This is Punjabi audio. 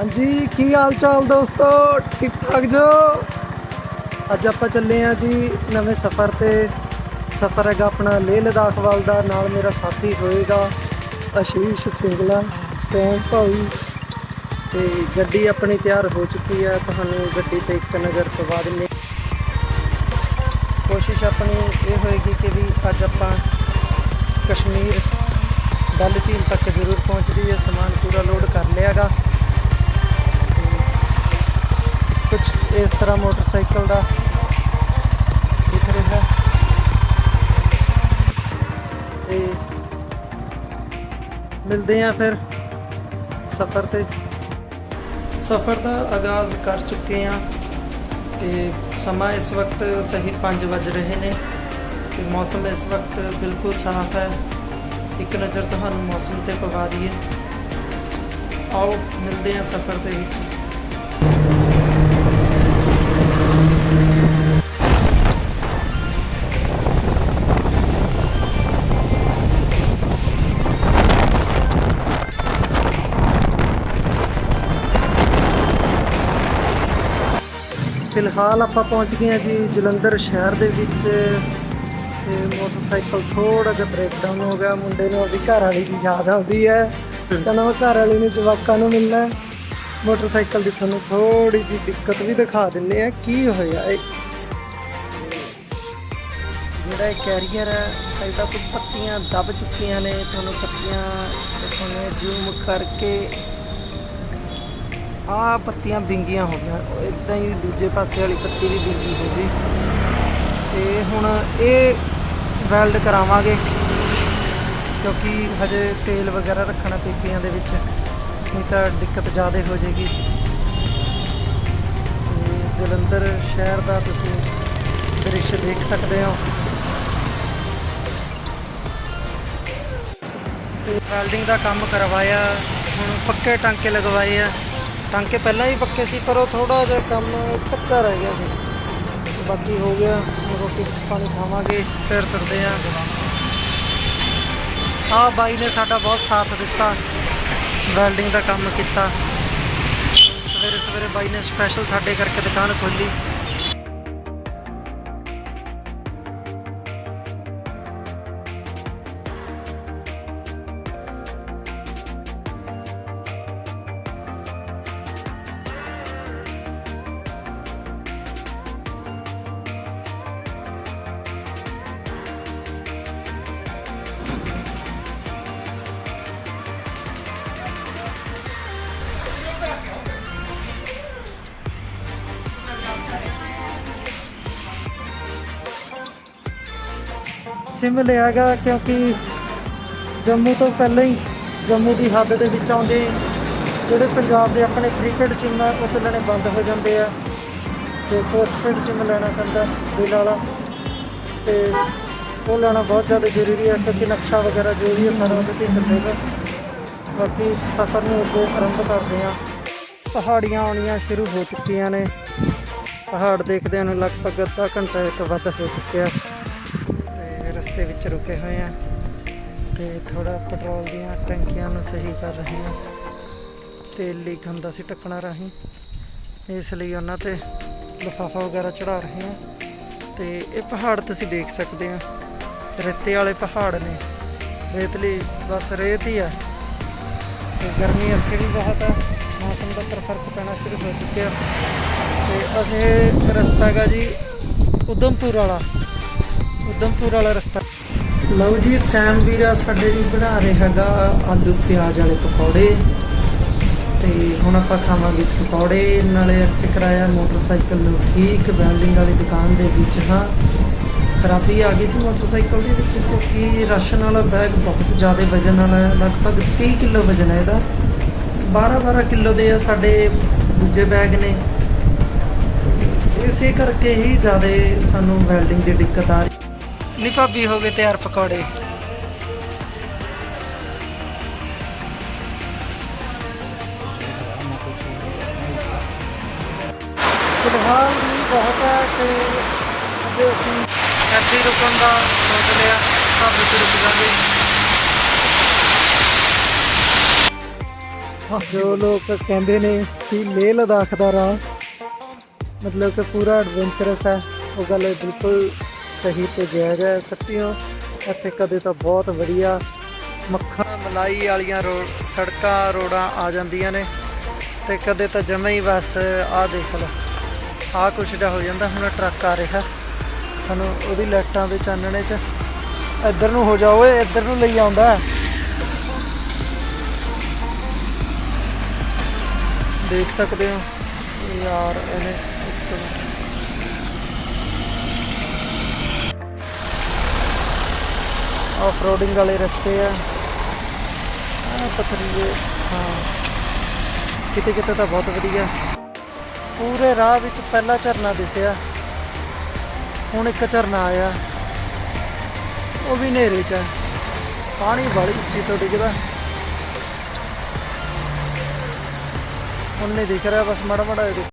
ਹਾਂਜੀ, ਕੀ ਹਾਲ ਚਾਲ ਦੋਸਤੋ? ਠੀਕ ਠਾਕ ਜੋ? ਅੱਜ ਆਪਾਂ ਚੱਲੇ ਆ ਜੀ ਨਵੇਂ ਸਫ਼ਰ ਤੇ। ਸਫ਼ਰ ਹੈਗਾ ਆਪਣਾ ਲੇਹ ਲਦਾਖ ਵੱਲ ਦਾ, ਨਾਲ ਮੇਰਾ ਸਾਥੀ ਹੋਏਗਾ ਅਸ਼ੀਸ਼ ਸਿੰਗਲਾ, ਸੈਮ ਭਾਈ। ਤੇ ਗੱਡੀ ਆਪਣੀ ਤਿਆਰ ਹੋ ਚੁੱਕੀ ਹੈ ਤੁਹਾਨੂੰ ਗੱਡੀ ਤੇ ਇੱਕ ਨਜ਼ਰ ਪਵਾ ਦਿੰਦੇ ਕੋਸ਼ਿਸ਼ ਆਪਣੀ ਇਹ ਹੋਏਗੀ ਕਿ ਵੀ ਅੱਜ ਆਪਾਂ ਕਸ਼ਮੀਰ, ਡੱਲ ਝੀਲ ਤੱਕ ਜ਼ਰੂਰ ਪਹੁੰਚਦੀ ਹੈ ਸਮਾਨ ਪੂਰਾ ਲੋਡ ਕਰ ਲਿਆਗਾ। ਕੁਝ ਇਸ ਤਰ੍ਹਾਂ ਮੋਟਰਸਾਈਕਲ ਦਾ ਦਿਖ ਰਿਹਾ। ਹੈ ਤੇ ਮਿਲਦੇ ਆ ਫਿਰ ਸਫ਼ਰ ਤੇ। ਸਫ਼ਰ ਦਾ ਆਗਾਜ਼ ਕਰ ਚੁੱਕੇ ਆ ਤੇ ਸਮਾਂ ਇਸ ਵਕਤ ਸਹੀ 5 ਵੱਜ ਰਹੇ ਨੇ ਤੇ ਮੌਸਮ ਇਸ ਵਕਤ ਬਿਲਕੁਲ ਸਾਫ਼ ਹੈ। ਇੱਕ ਨਜ਼ਰ ਤੁਹਾਨੂੰ ਮੌਸਮ ਤੇ ਪਵਾ ਦਈਏ। ਆਓ, ਮਿਲਦੇ ਹਾਂ ਸਫ਼ਰ ਦੇ ਵਿੱਚ। ਫਿਲਹਾਲ ਆਪਾਂ ਪਹੁੰਚ ਗਏ ਹਾਂ ਜੀ ਜਲੰਧਰ ਸ਼ਹਿਰ ਦੇ ਵਿੱਚ। ਤੇ ਮੋਟਰਸਾਈਕਲ ਥੋੜਾ ਜਿਹਾ ਬ੍ਰੇਕਡਾਊਨ ਹੋ ਗਿਆ। ਮੁੰਡੇ ਨੂੰ ਉਹਦੀ ਘਰ ਵਾਲੀ ਦੀ ਯਾਦ ਆਉਂਦੀ ਹੈ। ਕਹਿੰਦਾ ਮੈਂ ਘਰ ਵਾਲੀ ਨੂੰ ਜਵਾਕਾਂ ਨੂੰ ਮਿਲਣਾ ਮੋਟਰਸਾਈਕਲ ਦੀ ਤੁਹਾਨੂੰ ਥੋੜੀ ਜਿਹੀ ਦਿੱਕਤ ਵੀ ਦਿਖਾ ਦਿੰਨੇ ਆ ਕੀ ਹੋਇਆ ਇਹ? ਜਿਹੜਾ ਇਹ ਕੈਰੀਅਰ ਹੈ, ਸਾਈਡਾਂ ਤੋਂ ਪੱਤੀਆਂ ਦੱਬ ਚੁੱਕੀਆਂ ਨੇ। ਤੁਹਾਨੂੰ ਪੱਤੀਆਂ ਤੁਹਾਨੂੰ ਜ਼ੂਮ ਕਰਕੇ ਆ ਪੱਤੀਆਂ ਬਿੰਗੀਆਂ ਹੋ ਗਈਆਂ। ਇਦਾਂ ਹੀ ਦੂਜੇ ਪਾਸੇ ਵਾਲੀ ਪੱਤੀ ਵੀ ਬਿੰਗੀ ਹੋ ਗਈ। ਤੇ ਹੁਣ ਇਹ ਵੈਲਡ ਕਰਾਵਾਂਗੇ, ਕਿਉਂਕਿ ਹਜੇ ਤੇਲ ਵਗੈਰਾ ਰੱਖਣਾ ਪੀਪੀਆਂ ਦੇ ਵਿੱਚ, ਨਹੀਂ ਤਾਂ ਦਿੱਕਤ ਜ਼ਿਆਦਾ ਹੋ ਜਾਏਗੀ। ਤੇ ਜਲੰਧਰ ਸ਼ਹਿਰ ਦਾ ਤੁਸੀਂ ਦ੍ਰਿਸ਼ ਦੇਖ ਸਕਦੇ ਹੋ। ਤੇ ਵੈਲਡਿੰਗ ਦਾ ਕੰਮ ਕਰਵਾਇਆ, ਹੁਣ ਪੱਕੇ ਟਾਂਕੇ ਲਗਵਾਏ ਆ। ਟਾਂਕੇ ਪਹਿਲਾਂ ਹੀ ਪੱਕੇ ਸੀ, ਪਰ ਉਹ ਥੋੜਾ ਜਿਹਾ ਕੰਮ ਕੱਚਾ ਰਹਿ ਗਿਆ ਸੀ। ਤੇ ਬਾਕੀ ਹੋ ਗਿਆ ਰੋਟੀ ਪਾਣੀ ਖਾਵਾਂਗੇ, ਫਿਰ ਤੁਰਦੇ ਆ। ਆ ਬਾਈ ਨੇ ਸਾਡਾ ਬਹੁਤ ਸਾਥ ਦਿੱਤਾ, ਵੈਲਡਿੰਗ ਦਾ ਕੰਮ ਕੀਤਾ। ਸਵੇਰੇ ਸਵੇਰੇ ਬਾਈ ਨੇ ਸਪੈਸ਼ਲ ਸਾਡੇ ਕਰਕੇ ਦੁਕਾਨ ਖੋਲੀ ਸਿਮ ਲਿਆਗਾ ਕਿਉਂਕਿ ਜੰਮੂ ਤੋਂ ਪਹਿਲਾਂ ਹੀ ਜੰਮੂ ਦੀ ਹੱਦ ਦੇ ਵਿੱਚ ਆਉਂਦੇ ਜਿਹੜੇ ਪੰਜਾਬ ਦੇ ਆਪਣੇ ਪ੍ਰੀਪੇਡ ਸਿਮ ਆ ਉਹ ਚੱਲਣੇ ਬੰਦ ਹੋ ਜਾਂਦੇ ਆ ਤੇ ਪੋਸਟਪੇਡ ਸਿਮ ਲੈਣਾ ਪੈਂਦਾ ਬਿੱਲ ਵਾਲਾ ਤੇ ਉਹ ਲੈਣਾ ਬਹੁਤ ਜ਼ਿਆਦਾ ਜ਼ਰੂਰੀ ਹੈ ਕਿਉਂਕਿ ਨਕਸ਼ਾ ਵਗੈਰਾ ਜੋ ਵੀ ਹੈ ਸਾਰਾ ਉਹਦੇ ਤੇ ਚੱਲੇਗਾ। ਬਾਕੀ ਸਫ਼ਰ ਨੂੰ ਅੱਗੇ ਆਰੰਭ ਕਰਦੇ ਆ ਪਹਾੜੀਆਂ ਆਉਣੀਆਂ ਸ਼ੁਰੂ ਹੋ ਚੁੱਕੀਆਂ ਨੇ। ਪਹਾੜ ਦੇਖਦਿਆਂ ਨੂੰ ਲਗਭਗ ਅੱਧਾ ਘੰਟਾ ਇੱਕ ਵੱਧ ਹੋ ਚੁੱਕਿਆ। ਦੇ ਵਿੱਚ ਰੁਕੇ ਹੋਏ ਆ ਤੇ ਥੋੜਾ ਪੈਟਰੋਲ ਦੀਆਂ ਟੈਂਕੀਆਂ ਨੂੰ ਸਹੀ ਕਰ ਰਹੇ ਆ। ਤੇਲ ਲੀਕ ਹੁੰਦਾ ਸੀ ਟੱਕਣਾ ਰਾਹੀਂ। ਇਸ ਲਈ ਉਹਨਾਂ ਤੇ ਲਿਫਾਫਾ ਵਗੈਰਾ ਚੜਾ ਰਹੇ ਆ। ਤੇ ਇਹ ਪਹਾੜ ਤੁਸੀਂ ਦੇਖ ਸਕਦੇ ਆ। ਰੇਤੇ ਵਾਲੇ ਪਹਾੜ ਨੇ। ਰੇਤਲੀ ਬਸ ਰੇਤ ਹੀ ਆ। ਤੇ ਗਰਮੀ ਇੱਥੇ ਵੀ ਬਹੁਤ ਆ। ਮੌਸਮ ਦਾ ਪਰ ਫ਼ਰਕ ਪੈਣਾ ਸ਼ੁਰੂ ਹੋ ਚੁੱਕਿਆ। ਤੇ ਅਸੀਂ ਰਸਤਾ ਹੈਗਾ ਜੀ ਉਦਮਪੁਰ ਵਾਲਾ। ਉਦਮਪੁਰ ਵਾਲਾ ਰਸਤਾ ਲਓ ਜੀ, ਸੈਮ ਵੀਰਾ ਸਾਡੇ ਲਈ ਬਣਾ ਰਿਹਾ ਹੈਗਾ ਆਲੂ, ਪਿਆਜ਼ ਵਾਲੇ ਪਕੌੜੇ। ਤੇ ਹੁਣ ਆਪਾਂ ਖਾਵਾਂਗੇ ਪਕੌੜੇ। ਨਾਲੇ ਇੱਥੇ ਕਰਾਇਆ ਮੋਟਰਸਾਈਕਲ ਨੂੰ ਠੀਕ, ਵੈਲਡਿੰਗ ਵਾਲੀ ਦੁਕਾਨ ਦੇ ਵਿੱਚ, ਹਾਂ। ਖਰਾਬੀ ਆ ਗਈ ਸੀ ਮੋਟਰਸਾਈਕਲ ਦੇ ਵਿੱਚ, ਕਿਉਂਕਿ ਰਾਸ਼ਨ ਵਾਲਾ ਬੈਗ ਬਹੁਤ ਜ਼ਿਆਦਾ ਵਜ਼ਨ ਵਾਲਾ ਹੈ। ਲਗਭਗ 30 ਕਿਲੋ ਵਜ਼ਨ ਹੈ ਇਹਦਾ। 12-12 ਕਿਲੋ ਦੇ ਆ ਸਾਡੇ ਦੂਜੇ ਬੈਗ ਨੇ। ਇਸੇ ਕਰਕੇ ਹੀ ਜ਼ਿਆਦਾ ਸਾਨੂੰ ਵੈਲਡਿੰਗ ਦੀ ਦਿੱਕਤ ਆ ਰਹੀ ਨਹੀਂ ਭਾਬੀ ਹੋ ਗਏ ਤਿਆਰ ਪਕੌੜੇ। ਫਿਲਹਾਲ ਵੀ ਬਹੁਤ ਹੈ ਤੇ ਅੱਗੇ ਅਸੀਂ ਇੱਥੇ ਹੀ ਰੁਕਣ ਦਾ ਸੋਚ ਲਿਆ ਢਾਬੇ ਤੇ ਰੁਕ ਜਾਵਾਂਗੇ ਜੋ ਲੋਕ ਕਹਿੰਦੇ ਨੇ ਕਿ ਲੇਹ ਲਦਾਖ ਦਾ ਰਾਹ ਮਤਲਬ ਕਿ ਪੂਰਾ ਐਡਵੈਂਚਰਸ ਹੈ ਉਹ ਗੱਲ ਬਿਲਕੁਲ ਸਹੀ ਤੇ ਜਾਇਜ਼ ਹੈ। ਸੱਚੀਓ, ਇੱਥੇ ਕਦੇ ਤਾਂ ਬਹੁਤ ਵਧੀਆ ਮੱਖਣ ਮਲਾਈ ਵਾਲੀਆਂ ਰੋਡ ਸੜਕਾਂ, ਰੋਡਾਂ ਆ ਜਾਂਦੀਆਂ ਨੇ ਤੇ ਕਦੇ ਤਾਂ ਜਮੇ ਹੀ ਬਸ ਆਹ ਦੇਖ ਲਓ। ਆਹ ਕੁਛ ਦਾ ਹੋ ਜਾਂਦਾ, ਹੁਣ ਟਰੱਕ ਆ ਰਿਹਾ। ਸਾਨੂੰ ਉਹਦੀ ਲਾਈਟਾਂ ਦੇ ਚਾਨਣੇ 'ਚ ਇੱਧਰ ਨੂੰ ਹੋ ਜਾ ਓਏ, ਇੱਧਰ ਨੂੰ ਲਈ ਆਉਂਦਾ। ਦੇਖ ਸਕਦੇ ਹੋ। ਯਾਰ, ਇਹਨੇ ਆਫ ਰੋਡਿੰਗ ਵਾਲੇ ਰਸਤੇ ਆ। ਆ ਪਥਰੀਏ, ਹਾਂ। ਕਿਤੇ ਕਿਤੇ ਤਾਂ ਬਹੁਤ ਵਧੀਆ। ਪੂਰੇ ਰਾਹ ਵਿੱਚ ਪਹਿਲਾ ਝਰਨਾ ਦਿਸਿਆ। ਹੁਣ ਇੱਕ ਝਰਨਾ ਆਇਆ। ਉਹ ਵੀ ਹਨੇਰੇ 'ਚ ਹੈ ਪਾਣੀ ਬੜੀ ਉੱਚੀ ਤੋਂ ਡਿੱਗਦਾ। ਉਹਨੇ ਦਿਖ ਰਿਹਾ, ਬਸ ਮਾੜਾ ਮਾੜਾ ਜਿਹਾ